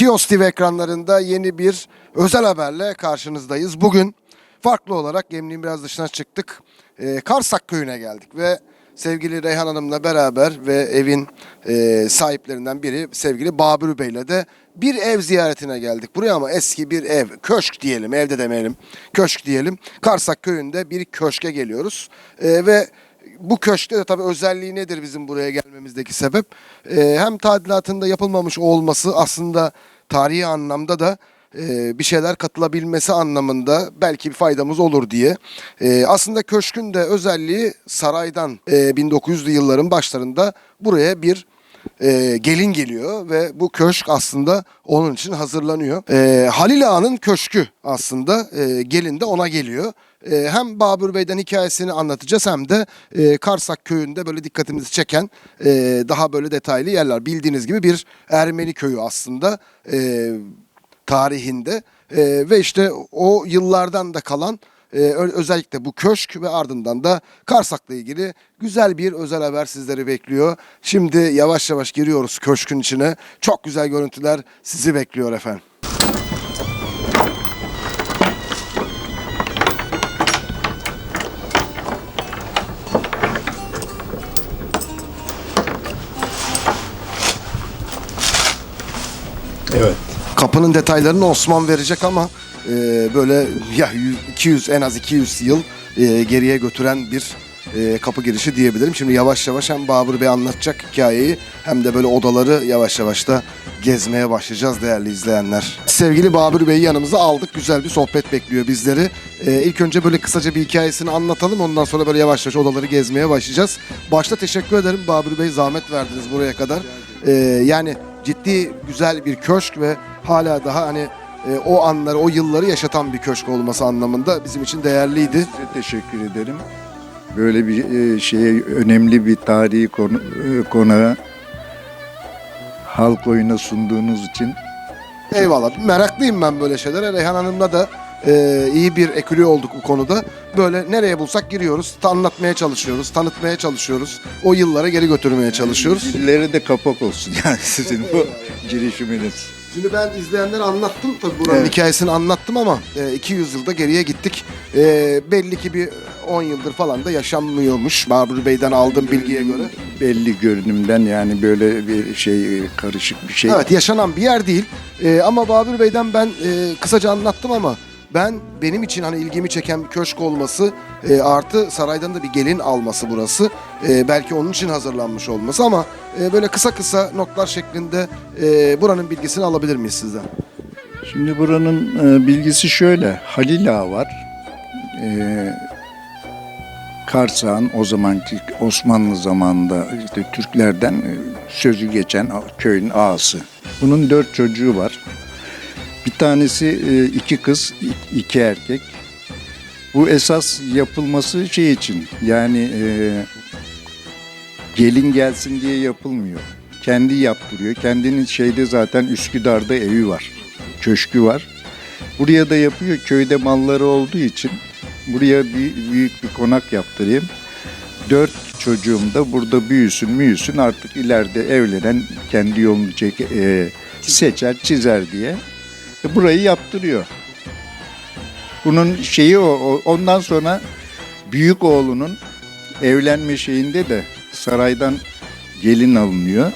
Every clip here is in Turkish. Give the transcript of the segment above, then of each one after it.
Kios TV ekranlarında yeni bir özel haberle karşınızdayız. Bugün farklı olarak Gemliğin biraz dışına çıktık. Ee, Karsak köyüne geldik ve sevgili Reyhan Hanım'la beraber ve evin e, sahiplerinden biri sevgili Babür Bey'le de bir ev ziyaretine geldik. Buraya ama eski bir ev, köşk diyelim, evde demeyelim, köşk diyelim. Karsak köyünde bir köşke geliyoruz Ee, ve bu köşkte de tabii özelliği nedir bizim buraya gelmemizdeki sebep? Ee, hem tadilatında yapılmamış olması aslında tarihi anlamda da e, bir şeyler katılabilmesi anlamında belki bir faydamız olur diye. Ee, aslında köşkün de özelliği saraydan e, 1900'lü yılların başlarında buraya bir e, gelin geliyor ve bu köşk aslında onun için hazırlanıyor. E, Halil Ağa'nın köşkü aslında e, gelin de ona geliyor. E, hem Babür Bey'den hikayesini anlatacağız hem de e, Karsak köyünde böyle dikkatimizi çeken e, daha böyle detaylı yerler. Bildiğiniz gibi bir Ermeni köyü aslında e, tarihinde E, ve işte o yıllardan da kalan ö- özellikle bu köşk ve ardından da Karsak'la ilgili güzel bir özel haber sizleri bekliyor. Şimdi yavaş yavaş giriyoruz köşkün içine. Çok güzel görüntüler sizi bekliyor efendim. Kapının detaylarını Osman verecek ama e, böyle ya 100, 200 en az 200 yıl e, geriye götüren bir e, kapı girişi diyebilirim. Şimdi yavaş yavaş hem Babur Bey anlatacak hikayeyi hem de böyle odaları yavaş yavaş da gezmeye başlayacağız değerli izleyenler. Sevgili Babur Bey'i yanımıza aldık. Güzel bir sohbet bekliyor bizleri. E, ilk önce böyle kısaca bir hikayesini anlatalım. Ondan sonra böyle yavaş yavaş odaları gezmeye başlayacağız. Başta teşekkür ederim Babur Bey zahmet verdiniz buraya kadar. E, yani ciddi güzel bir köşk ve hala daha hani e, o anları, o yılları yaşatan bir köşk olması anlamında bizim için değerliydi. Size teşekkür ederim. Böyle bir e, şeye önemli bir tarihi konu, e, konağı halk oyuna sunduğunuz için Eyvallah. Meraklıyım ben böyle şeylere. Reyhan Hanım'la da e, iyi bir ekülü olduk bu konuda. Böyle nereye bulsak giriyoruz, anlatmaya çalışıyoruz, tanıtmaya çalışıyoruz. O yıllara geri götürmeye çalışıyoruz. dillere de kapak olsun yani sizin bu girişiminiz. Şimdi ben izleyenlere anlattım tabii buranın Evet. hikayesini anlattım ama e, 200 yılda geriye gittik. E, belli ki bir 10 yıldır falan da yaşanmıyormuş Babur Bey'den aldığım bilgiye göre. Belli görünümden yani böyle bir şey e, karışık bir şey. Evet yaşanan bir yer değil. Ee, ama Babür Bey'den ben e, kısaca anlattım ama ben benim için hani ilgimi çeken köşk olması e, artı saraydan da bir gelin alması burası. E, belki onun için hazırlanmış olması ama e, böyle kısa kısa notlar şeklinde e, buranın bilgisini alabilir miyiz sizden? Şimdi buranın e, bilgisi şöyle. Halil Ağa var. E, Karsağ'ın o zamanki Osmanlı zamanında işte Türklerden e, sözü geçen köyün ağası. Bunun dört çocuğu var. Bir tanesi e, iki kız, iki erkek. Bu esas yapılması şey için yani e, gelin gelsin diye yapılmıyor. Kendi yaptırıyor. Kendinin şeyde zaten Üsküdar'da evi var. Köşkü var. Buraya da yapıyor. Köyde malları olduğu için buraya bir büyük bir konak yaptırayım. Dört çocuğum da burada büyüsün müyüsün artık ileride evlenen kendi yolunu çek, e, seçer çizer diye. Burayı yaptırıyor. Bunun şeyi o, ondan sonra büyük oğlunun evlenme şeyinde de saraydan gelin alınıyor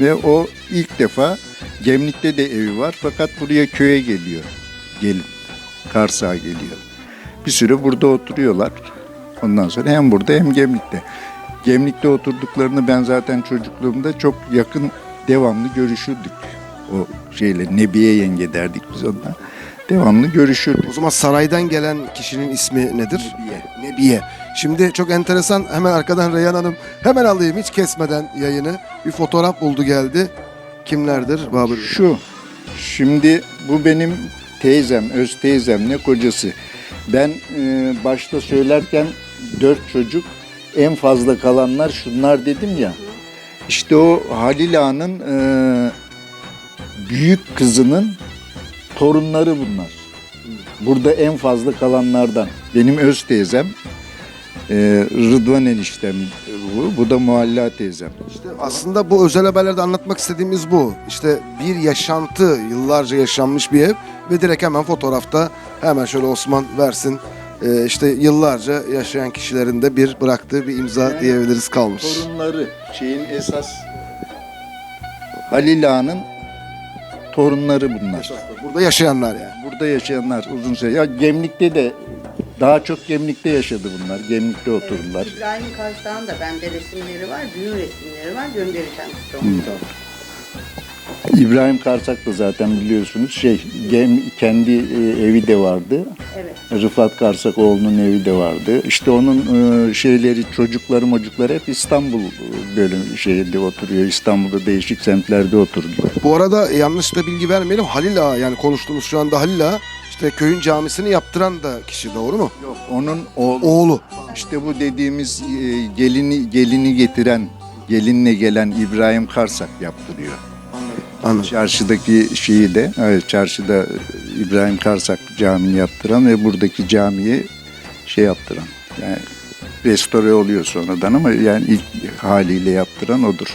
ve o ilk defa Gemlik'te de evi var fakat buraya köye geliyor gelin. Karsak'a geliyor. Bir süre burada oturuyorlar. Ondan sonra hem burada hem Gemlik'te. Gemlik'te oturduklarını ben zaten çocukluğumda çok yakın devamlı görüşürdük. O şeyle Nebiye yenge derdik biz onunla. Devamlı görüşürdük. O zaman saraydan gelen kişinin ismi nedir? Nebiye. Nebiye. Şimdi çok enteresan hemen arkadan Reyhan Hanım hemen alayım hiç kesmeden yayını. Bir fotoğraf buldu geldi. Kimlerdir Babür Bey? Şu, şimdi bu benim teyzem, öz teyzemle kocası. Ben e, başta söylerken dört çocuk en fazla kalanlar şunlar dedim ya. İşte o Halil Ağa'nın e, büyük kızının torunları bunlar. Burada en fazla kalanlardan. Benim öz teyzem Ee, Rıdvan eniştem bu. Bu da Mualla teyzem. İşte aslında bu özel haberlerde anlatmak istediğimiz bu. İşte bir yaşantı, yıllarca yaşanmış bir ev ve direkt hemen fotoğrafta hemen şöyle Osman versin. Ee, işte yıllarca yaşayan kişilerin de bir bıraktığı bir imza diyebiliriz kalmış. Torunları şeyin esas Halil Ağa'nın torunları bunlar. Burada yaşayanlar yani. Burada yaşayanlar uzun süre. Ya Gemlik'te de daha çok Gemlik'te yaşadı bunlar. Gemlik'te oturdular. İbrahim Kars'tan da bende resimleri var, düğün resimleri var. Göndereceğim size onu. İbrahim Karsak da zaten biliyorsunuz şey kendi e, evi de vardı. Evet. Rıfat Karsakoğlu'nun evi de vardı. İşte onun e, şeyleri, çocukları, mocukları hep İstanbul bölüm şeyinde oturuyor. İstanbul'da değişik semtlerde oturdular. Bu arada yanlış da bilgi vermeyelim. Halil Ağa yani konuştuğumuz şu anda Halil Ağa işte köyün camisini yaptıran da kişi doğru mu? Yok, onun oğlu. Oğlu. İşte bu dediğimiz e, gelini gelini getiren, gelinle gelen İbrahim Karsak yaptırıyor. Anladım. Çarşıdaki şeyi de, evet çarşıda İbrahim Karsak Camii'ni yaptıran ve buradaki camiyi şey yaptıran. Yani restore oluyor sonradan ama yani ilk haliyle yaptıran odur.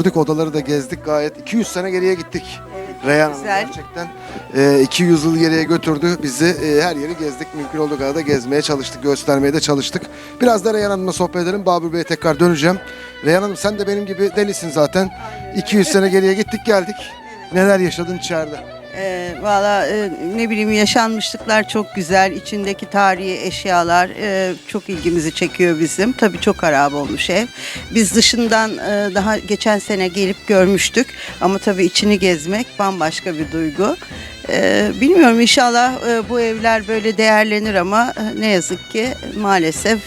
Gördük odaları da gezdik gayet. 200 sene geriye gittik. Evet, Reyhan Hanım güzel. gerçekten e, 200 yıl geriye götürdü bizi. E, her yeri gezdik. Mümkün olduğu kadar da gezmeye çalıştık. Göstermeye de çalıştık. Biraz da Reyhan Hanım'la sohbet edelim. Babür Bey'e tekrar döneceğim. Reyhan Hanım sen de benim gibi delisin zaten. 200 sene geriye gittik geldik. Neler yaşadın içeride? Ee, Valla e, ne bileyim yaşanmışlıklar çok güzel. İçindeki tarihi eşyalar e, çok ilgimizi çekiyor bizim. Tabii çok harap olmuş ev. Biz dışından e, daha geçen sene gelip görmüştük. Ama tabii içini gezmek bambaşka bir duygu. Ee, bilmiyorum inşallah e, bu evler böyle değerlenir ama e, ne yazık ki maalesef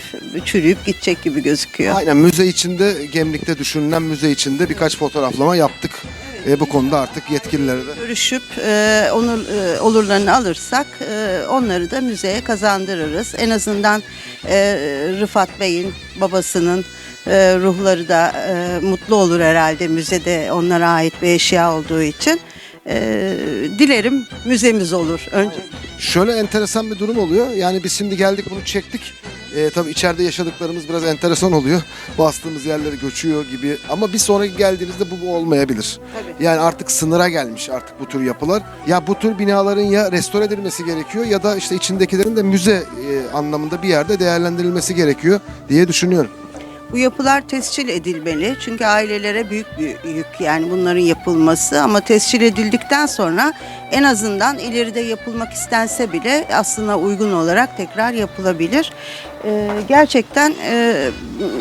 çürüyüp gidecek gibi gözüküyor. Aynen müze içinde, Gemlik'te düşünülen müze içinde birkaç fotoğraflama yaptık. E, bu konuda artık yetkilileri de görüşüp e, onur, e, olurlarını alırsak e, onları da müzeye kazandırırız. En azından e, Rıfat Bey'in babasının e, ruhları da e, mutlu olur herhalde müzede onlara ait bir eşya olduğu için. E, dilerim müzemiz olur. Önce Şöyle enteresan bir durum oluyor. Yani biz şimdi geldik bunu çektik. Ee, tabii içeride yaşadıklarımız biraz enteresan oluyor. Bastığımız yerleri göçüyor gibi. Ama bir sonraki geldiğinizde bu, bu olmayabilir. Tabii. Yani artık sınıra gelmiş artık bu tür yapılar. Ya bu tür binaların ya restore edilmesi gerekiyor ya da işte içindekilerin de müze e, anlamında bir yerde değerlendirilmesi gerekiyor diye düşünüyorum. Bu yapılar tescil edilmeli. Çünkü ailelere büyük bir yük yani bunların yapılması. Ama tescil edildikten sonra en azından ileride yapılmak istense bile aslında uygun olarak tekrar yapılabilir. Ee, gerçekten e,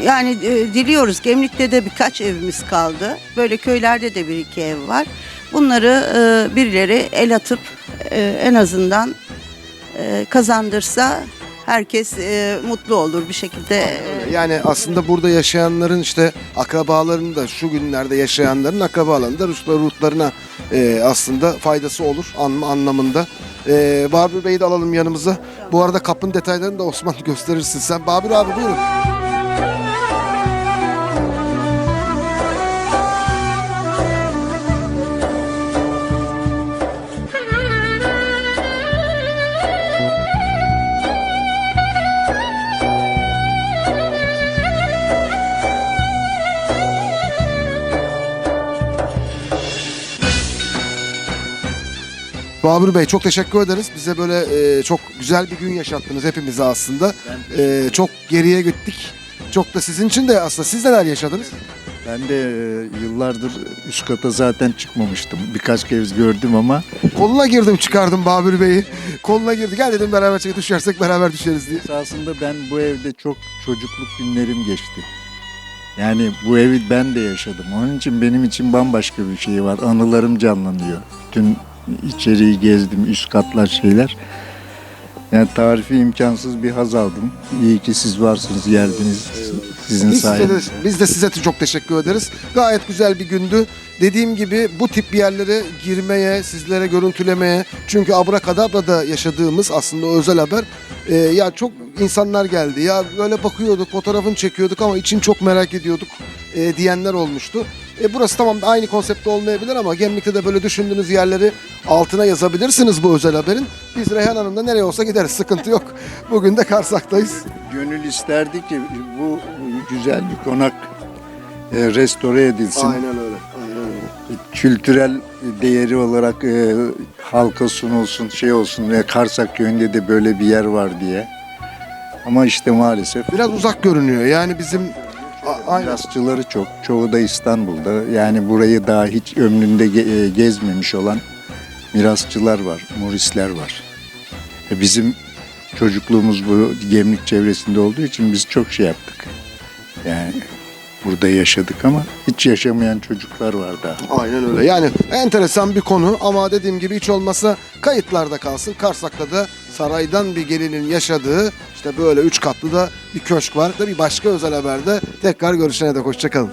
yani e, diliyoruz. Gemlik'te de birkaç evimiz kaldı. Böyle köylerde de bir iki ev var. Bunları e, birileri el atıp e, en azından e, kazandırsa herkes e, mutlu olur bir şekilde. Yani aslında burada yaşayanların işte akrabalarının da şu günlerde yaşayanların akrabalarının da ruhlar- ruhlarına e, aslında faydası olur an, anlamında. E, Babür Bey'i de alalım yanımıza. Bu arada kapın detaylarını da Osman gösterirsin sen. Babür abi buyurun. Babür Bey çok teşekkür ederiz. Bize böyle e, çok güzel bir gün yaşattınız hepimize aslında. E, çok geriye gittik. Çok da sizin için de aslında siz neler yaşadınız? Ben de e, yıllardır üst kata zaten çıkmamıştım. Birkaç kez gördüm ama Koluna girdim çıkardım Babür Bey'i. Koluna girdi. Gel dedim beraber çekip düşersek beraber düşeriz diye. esasında ben bu evde çok çocukluk günlerim geçti. Yani bu evi ben de yaşadım. Onun için benim için bambaşka bir şey var. Anılarım canlanıyor. Bütün içeriği gezdim, üst katlar şeyler. Yani tarifi imkansız bir haz aldım. İyi ki siz varsınız, geldiniz. Sizin Biz, size de, sayenizde. biz de size çok teşekkür ederiz. Gayet güzel bir gündü. Dediğim gibi bu tip yerlere girmeye, sizlere görüntülemeye çünkü Abrakadabra'da yaşadığımız aslında özel haber. e, ya çok insanlar geldi. Ya böyle bakıyorduk, fotoğrafını çekiyorduk ama için çok merak ediyorduk e, diyenler olmuştu. E, burası tamam aynı konsepte olmayabilir ama Gemlik'te de böyle düşündüğünüz yerleri altına yazabilirsiniz bu özel haberin. Biz Reyhan Hanım'da nereye olsa gideriz. Sıkıntı yok. Bugün de Karsak'tayız. Gönül isterdi ki bu güzel bir konak e, restore edilsin. Aynen öyle. Aynen öyle. Kültürel değeri olarak e, halka sunulsun, şey olsun. ve Karsak köyünde de böyle bir yer var diye. Ama işte maalesef Biraz uzak görünüyor. Yani bizim mirasçıları çok. Çoğu da İstanbul'da. Yani burayı daha hiç ömründe ge- e, gezmemiş olan mirasçılar var, murisler var. E, Bizim çocukluğumuz bu gemlik çevresinde olduğu için biz çok şey yaptık. Yani burada yaşadık ama hiç yaşamayan çocuklar var daha. Aynen öyle. Yani enteresan bir konu ama dediğim gibi hiç olmasa kayıtlarda kalsın. Karsak'ta da saraydan bir gelinin yaşadığı işte böyle üç katlı da bir köşk var. Tabii başka özel haberde tekrar görüşene dek hoşçakalın.